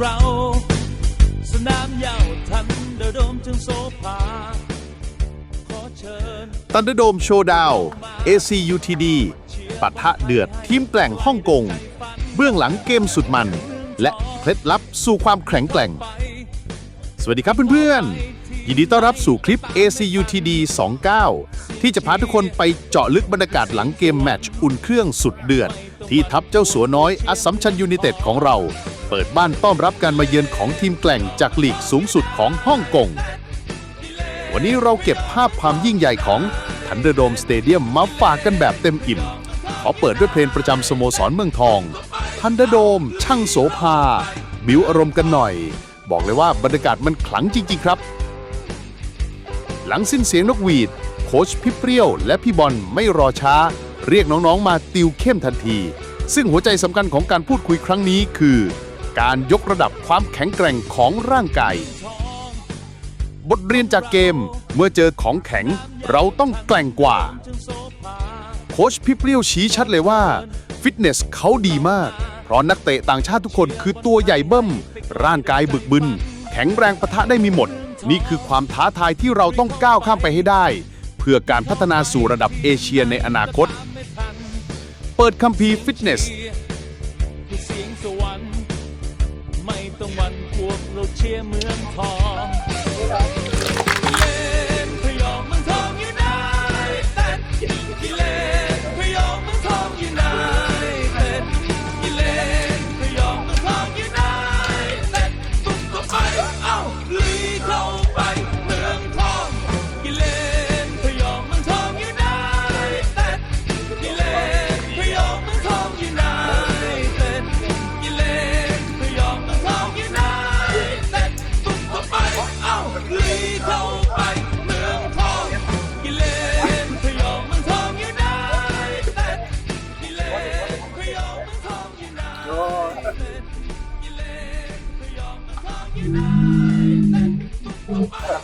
เรา สนามยาวทันเดโดมถึงโซฟาขอเชิญ ตันเดโดมโชว์ดาว ACUTD ปะทะเดือดทีมแปลงฮ่องกง เบื้องหลังเกมสุดมัน และเคล็ดลับสู่ความแข็งแกร่ง สวัสดีครับเพื่อนๆ ยินดีต้อนรับสู่คลิป ACUTD 29 ที่จะพาทุกคนไปเจาะลึกบรรยากาศหลังเกมแมตช์อุ่นเครื่องสุดเดือด ที่ทับเจ้าสัวน้อยอัสสัมชัญยูนิเต็ดของเรา เปิดบ้านต้อนรับการมาเยือนของทีมแกล่งจากลีกสูงสุดของฮ่องกง วันนี้เราเก็บภาพความยิ่งใหญ่ของ Thunderdome Stadium มมาฝากกันแบบเต็มอิ่ม ขอเปิดด้วยเพลงประจำสโมสรเมืองทอง Thunderdome ช่างโสภา บิวอารมณ์กันหน่อย บอกเลยว่าบรรยากาศมันขลังจริง ๆ ครับ หลังสิ้นเสียงนกหวีด โค้ชพี่เปรี้ยว และพี่บอลไม่รอช้า เรียกน้องๆมาติวเข้มทันที ซึ่งหัวใจสำคัญของการพูดคุยครั้งนี้คือ การยกระดับความแข็งแกร่งของร่างกาย บทเรียนจากเกมเมื่อเจอของแข็งเราต้องแกร่งกว่า โค้ชพี่เปรี้ยวชี้ชัดเลยว่า ฟิตเนสเขาดีมาก เพราะนักเตะต่างชาติทุกคนคือตัวใหญ่เบิ้ม ร่างกายบึกบึน แข็งแรงปะทะได้มีหมด นี่คือความท้าทายที่เราต้องก้าวข้ามไปให้ได้ เพื่อการพัฒนาสู่ระดับเอเชียในอนาคต เปิดคัมภีร์ฟิตเนส ไม่ต้องวันพวกเราเชียร์เมืองทอง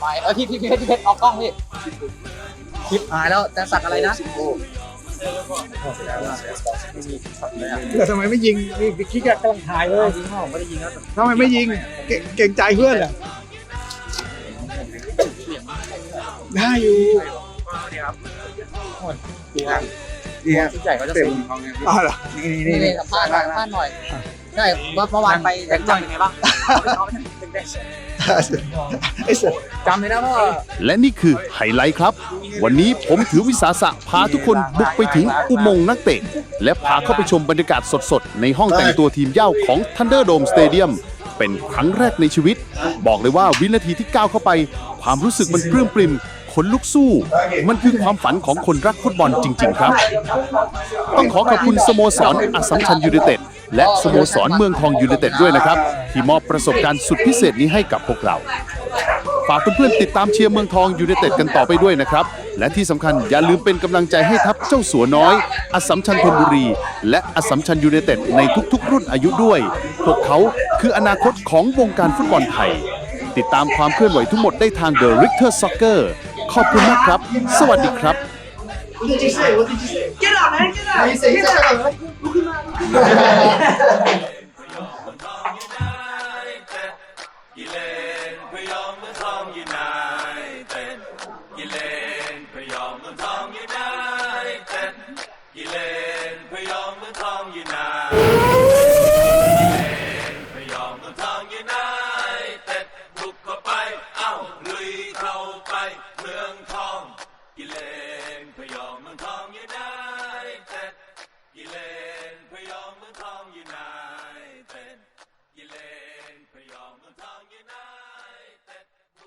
ไปเออพี่พี่พี่เพชรพี่เพชรออกกล้องพี่คลิปหายแล้วจะสักอะไรนะแต่ทำไมไม่ยิงนี่พี่คิกอะกำลังถ่ายเลยจริงๆผมไม่ได้ยิงแล้วทำไมไม่ยิง เก่งเก่งใจเพื่อนเหรอได้อยู่ดีครับดีครับชุดใหญ่เขาจะเต็มเซ็นอ๋อเหรอนี่นี่นี่นี่นี่สัมภาษณ์หน่อยสัมภาษณ์หน่อยใช่เมื่อเมื่อวานไปแข่งจังยังไงบ้างไอ้เสือ จำเลยนะว่าและนี่คือไฮไลท์ครับ วันนี้ผมถือวิสาสะพาทุกคนบุกไปถึงอุโมงค์นักเตะ และพาเข้าไปชมบรรยากาศสดๆ ในห้องแต่งตัวทีมเย้าของ Thunderdome Stadium เป็นครั้งแรกในชีวิต บอกเลยว่าวินาทีที่ก้าวเข้าไป ความรู้สึกมันปลื้มปริมขนลุกสู้ มันคือความฝันของคนรักฟุตบอลจริง ๆ ครับ ต้องขอขอบคุณสโมสรอัสสัมชัญยูไนเต็ด และสโมสรเมืองทองยูไนเต็ดด้วยนะครับ ที่มอบประสบการณ์สุดพิเศษนี้ให้กับพวกเรา ฝากเพื่อนๆติดตามเชียร์เมืองทองยูไนเต็ดกันต่อไปด้วยนะครับ และที่สำคัญอย่าลืมเป็นกำลังใจให้ทัพเจ้าสัวน้อย อสสัมชัญธนบุรี และอสสัมชัญยูไนเต็ดในทุกๆ รุ่นอายุด้วย พวกเขาคืออนาคตของวงการฟุตบอลไทย ติดตามความเคลื่อนไหวทั้งหมดได้ทาง The Richter Soccer ขอบคุณมากครับ สวัสดีครับ What did you say? What did you say? Get out, man! Get out! He said, he get out, man! United.